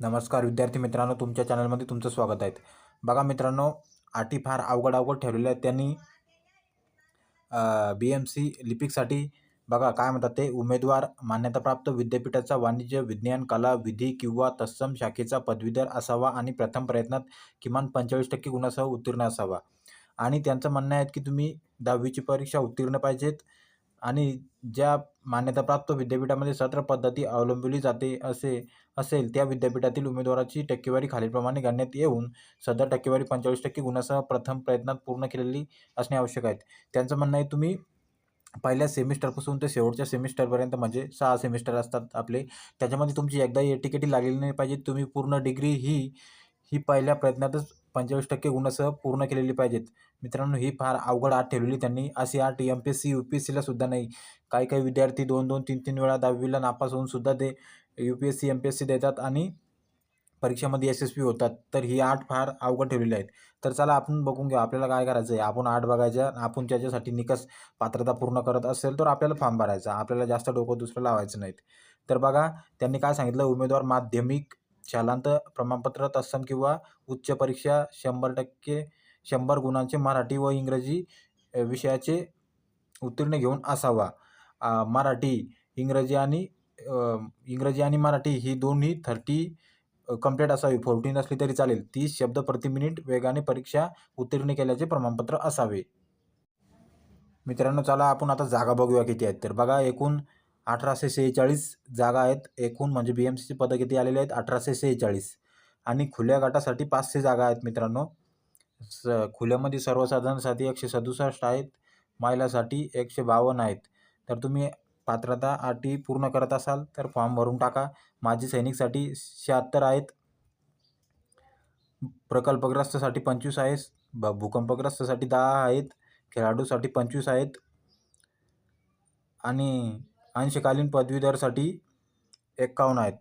नमस्कार विद्यार्थी मित्रांनो तुमच्या चॅनलमध्ये तुमचं स्वागत आहे. बघा मित्रांनो अटी फार अवघड अवघड ठेवलेल्या आहेत त्यांनी. बी एम सी लिपिकसाठी बघा काय म्हणतात ते उमेदवार मान्यताप्राप्त विद्यापीठाचा वाणिज्य विज्ञान कला विधी किंवा तत्सम शाखेचा पदवीधर असावा आणि प्रथम प्रयत्नात किमान पंचेचाळीस टक्के गुणासह उत्तीर्ण असावा. आणि त्यांचं म्हणणं आहे की तुम्ही दहावीची परीक्षा उत्तीर्ण पाहिजेत. आणि ज्या मान्यताप्राप्त विद्यापीठामध्ये सत्र पद्धती अवलंबली जाते असे असेल त्या विद्यापीठातील उमेदवाराची टक्केवारी खालीलप्रमाणे गणण्यात येऊन सदर टक्केवारी पंचेचाळीस टक्के गुणासह प्रथम प्रयत्नात पूर्ण केलेली असणे आवश्यक आहे. त्यांचं म्हणणं आहे तुम्ही पहिल्या सेमिस्टरपासून ते शेवटच्या सेमिस्टरपर्यंत म्हणजे सहा सेमिस्टर असतात आपले त्याच्यामध्ये तुमची एकदा ए टिकेटी लागलेली नाही पाहिजे. तुम्ही पूर्ण डिग्री ही ही पहिल्या प्रयत्नातच पंचेचाळीस टक्के गुणासह पूर्ण केलेली पाहिजेत. मित्रांनो ही फार अवघड आठ ठेवलेली त्यांनी. अशी आठ M P S C U P S सीला सुद्धा नाही. काही काही विद्यार्थी दोन दोन तीन तीन वेळा दहावीला नापास होऊन सुद्धा ते U P S C M P S C देतात आणि परीक्षेमध्ये यशस्वी होतात. तर ही आठ फार अवघड ठेवलेली आहेत. तर चला आपण बघून घ्या आपल्याला काय करायचं आहे. आपण आठ बघायच्या आपण त्याच्यासाठी निकष पात्रता पूर्ण करत असेल तर आपल्याला फॉर्म भरायचा. आपल्याला जास्त डोकं दुसरं लावायचं नाहीत. तर बघा त्यांनी काय सांगितलं? उमेदवार माध्यमिक शालांत प्रमाणपत्र तत्सम किंवा उच्च परीक्षा शंभर टक्के शंभर गुणांचे मराठी व इंग्रजी विषयाचे उत्तीर्ण घेऊन असावा. मराठी इंग्रजी आणि इंग्रजी आणि मराठी ही दोन्ही थर्टी कंप्लीट असावी. फोर्टीन असली तरी चालेल. तीस शब्द प्रति मिनिट वेगाने परीक्षा उत्तीर्ण केल्याचे प्रमाणपत्र असावे. मित्रांनो चला आपण आता जागा बघूया किती आहेत. तर बघा एकूण अठराशे सेहेचाळीस जागा आहेत. एकूण म्हणजे बी एम सीची पदं किती आलेली आहेत? अठराशे सेहेचाळीस. आणि खुल्या गटासाठी पाचशे जागा आहेत मित्रांनो. स खुल्यामध्ये सर्वसाधारणसाठी एकशे सदुसष्ट आहेत. महिलासाठी एकशे बावन्न आहेत. तर तुम्ही पात्रता अटी पूर्ण करत असाल तर फॉर्म भरून टाका. माजी सैनिकसाठी शहात्तर आहेत. प्रकल्पग्रस्तसाठी पंचवीस आहे ब भूकंपग्रस्तसाठी दहा आहेत. खेळाडूसाठी पंचवीस आहेत. आणि अंशकालीन पदवीधरसाठी एक्कावन्न आहेत.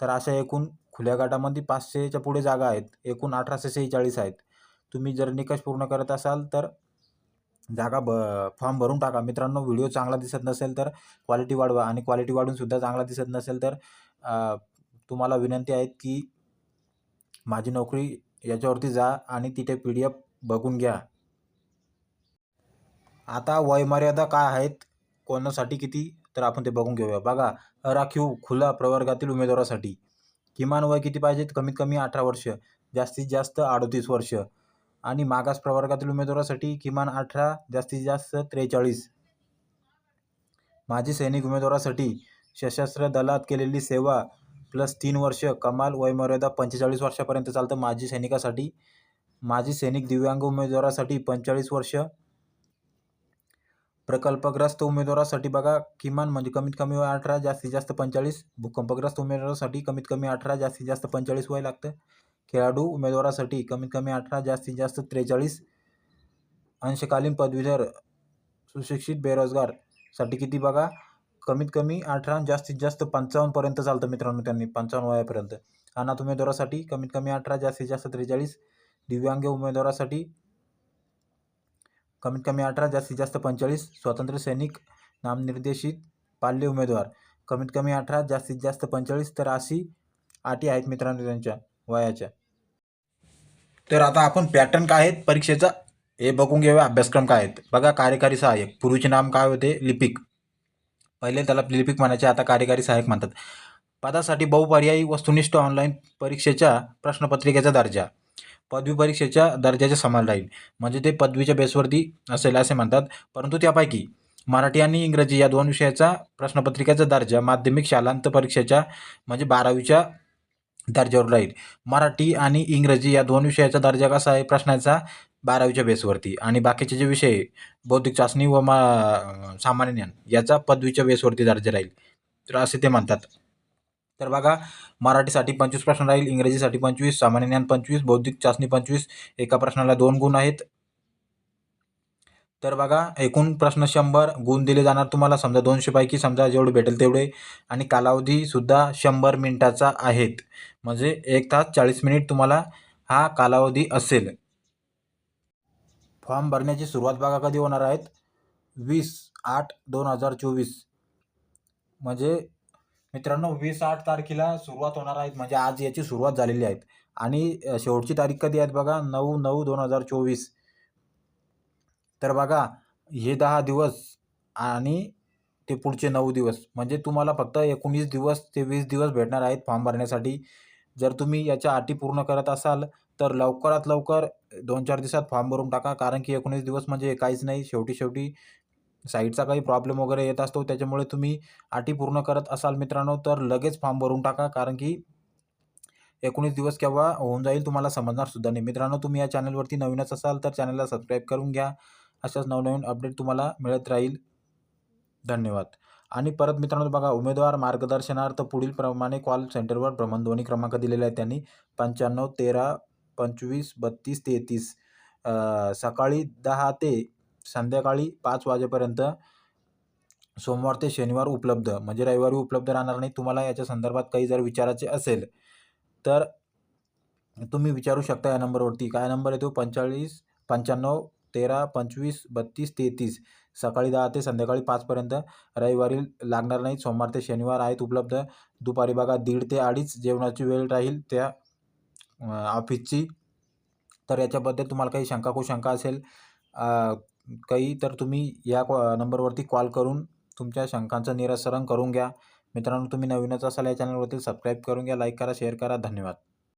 तर अशा एकूण खुल्या गटामध्ये पाचशेच्या पुढे जागा आहेत. एकूण अठराशे सेहेचाळीस आहेत. तुम्ही जर निकष पूर्ण करत असाल तर जागा ब फॉर्म भरून टाका. मित्रांनो व्हिडिओ चांगला दिसत नसेल तर क्वालिटी वाढवा आणि क्वालिटी वाढूनसुद्धा चांगला दिसत नसेल तर तुम्हाला विनंती आहे की माझी नोकरी याच्यावरती जा आणि तिथे पी डी एफ बघून घ्या. आता वयमर्यादा काय आहेत? कोणासाठी किती? तर आपण ते बघून घेऊया. बघा राखीव खुला प्रवर्गातील उमेदवारासाठी किमान वय किती पाहिजेत कमीत कमी अठरा वर्ष जास्तीत जास्त अडतीस वर्ष. आणि मागास प्रवर्गातील उमेदवारासाठी किमान अठरा जास्तीत जास्त त्रेचाळीस. माजी सैनिक उमेदवारासाठी सशस्त्र दलात केलेली सेवा प्लस तीन वर्ष कमाल वयमर्यादा पंचेचाळीस वर्षापर्यंत चालतं माजी सैनिकासाठी. माजी सैनिक दिव्यांग उमेदवारासाठी पंचेचाळीस वर्ष प्रकल्पग्रस्त उमेदवारासाठी बघा किमान म्हणजे कमीत कमी वय अठरा जास्तीत जास्त पंचेचाळीस. भूकंपग्रस्त उमेदवारासाठी कमीत कमी अठरा जास्तीत जास्त पंचेचाळीस वय लागतं. खेळाडू उमेदवारासाठी कमीत कमी अठरा जास्तीत जास्त त्रेचाळीस. अंशकालीन पदवीधर सुशिक्षित बेरोजगारसाठी किती बघा कमीत कमी अठरा जास्तीत जास्त पंचावन्नपर्यंत चालतं मित्रांनो त्यांनी पंचावन्न वयापर्यंत. अनाथ उमेदवारासाठी कमीत कमी अठरा जास्तीत जास्त त्रेचाळीस. दिव्यांग उमेदवारासाठी कमीत कमी अठरा जास्तीत जास्त पंचेचाळीस स्वातंत्र्य सैनिक नामनिर्देशित पाल्य उमेदवार. कमीत कमी अठरा जास्तीत जास्त पंचेचाळीस तर अशी आटी आहेत मित्रांनो त्यांच्या वयाच्या. तर आता आपण पॅटर्न काय आहेत? परीक्षेचा. हे बघून घेऊया अभ्यासक्रम काय आहेत. बघा कार्यकारी सहाय्यक. पूर्वीचे नाम काय होते? लिपिक. पहिले त्याला लिपिक म्हणायचे आता कार्यकारी सहाय्यक म्हणतात. पदासाठी बहुपर्यायी वस्तुनिष्ठ ऑनलाईन परीक्षेच्या प्रश्नपत्रिकेचा दर्जा. पदवी परीक्षेच्या दर्जाच्या समान राहील. म्हणजे ते पदवीच्या बेसवरती असेल असे म्हणतात. परंतु त्यापैकी मराठी आणि इंग्रजी या दोन विषयाचा प्रश्नपत्रिकेचा दर्जा माध्यमिक शालांत परीक्षेच्या म्हणजे बारावीच्या दर्जावर राहील. मराठी आणि इंग्रजी या दोन विषयाचा दर्जा कसा आहे? प्रश्नाचा बारावीच्या बेसवरती आणि बाकीचे जे विषय बौद्धिक चाचणी व मा सामान्य ज्ञान याचा पदवीच्या बेसवरती दर्जा राहील. तर असे ते म्हणतात. तर बघा मराठीसाठी पंचवीस प्रश्न राहील इंग्रजीसाठी पंचवीस सामान्य ज्ञान पंचवीस बौद्धिक चाचणी पंचवीस एका प्रश्नाला दोन गुण आहेत. तर बघा एकूण प्रश्न शंभर गुण दिले जाणार तुम्हाला. समजा दोनशेपैकी समजा जेवढे भेटेल तेवढे. आणि कालावधीसुद्धा शंभर मिनिटाचा आहेत. म्हणजे एक तास चाळीस मिनिट तुम्हाला हा कालावधी असेल. फॉर्म भरण्याची सुरुवात बघा कधी होणार आहेत वीस आठ दोन हजार चोवीस. म्हणजे मित्रांनो वीस आठ तारखेला सुरुवात होणार आहेत. म्हणजे आज याची सुरुवात झालेली आहेत. आणि शेवटची तारीख कधी आहेत बघा? नऊ नऊ दोन हजार चोवीस. तर बघा हे दहा दिवस आणि ते पुढचे नऊ दिवस. म्हणजे तुम्हाला फक्त एकोणीस दिवस ते वीस दिवस भेटणार आहेत फॉर्म भरण्यासाठी. जर तुम्ही याच्या अटी पूर्ण करत असाल तर लवकरात लवकर दोन चार दिवसात फॉर्म भरून टाका. कारण की एकोणीस दिवस म्हणजे काहीच नाही. शेवटी शेवटी साईटचा काही प्रॉब्लेम वगैरे येत असतो त्याच्यामुळे तुम्ही अटी पूर्ण करत असाल मित्रांनो तर लगेच फॉर्म भरून टाका कारण की एकोणीस दिवस केव्हा होऊन जाईल तुम्हाला समजणार सुद्धा नाही. मित्रांनो तुम्ही या चॅनलवरती नवीनच असाल तर चॅनलला सबस्क्राईब करून घ्या. अशाच नवनवीन अपडेट तुम्हाला मिळत राहील. धन्यवाद. आणि परत मित्रांनो बघा उमेदवार मार्गदर्शनार्थ पुढील प्रमाणे कॉल सेंटरवर भ्रमणध्वनी क्रमांक दिलेला आहे त्यांनी. पंच्याण्णव तेरा पंचवीस बत्तीस तेहतीस. सकाळी दहा ते संध्याकाळी पाच वाजेपर्यंत सोमवार ते शनिवार उपलब्ध म्हणजे रविवारी उपलब्ध राहणार नाही. तुम्हाला याच्या संदर्भात काही जर विचारायचे असेल तर तुम्ही विचारू शकता या नंबरवरती. काय नंबर येतो पंचेचाळीस पंच्याण्णव तेरा पंचवीस बत्तीस तेहतीस. सकाळी दहा ते संध्याकाळी पाचपर्यंत रविवारी लागणार नाही. सोमवार ते शनिवार आहेत उपलब्ध. दुपारी बघा दीड ते अडीच जेवणाची वेळ राहील त्या ऑफिसची तर याच्याबद्दल तुम्हाला काही शंका कुशंका असेल काही तर तुम्ही या कॉ नंबरवरती कॉल करून तुमच्या शंकांचं निरासरण करून घ्या. मित्रांनो तुम्ही नवीनच असाल या चॅनलवरती सबस्क्राईब करून घ्या लाईक करा शेअर करा. धन्यवाद.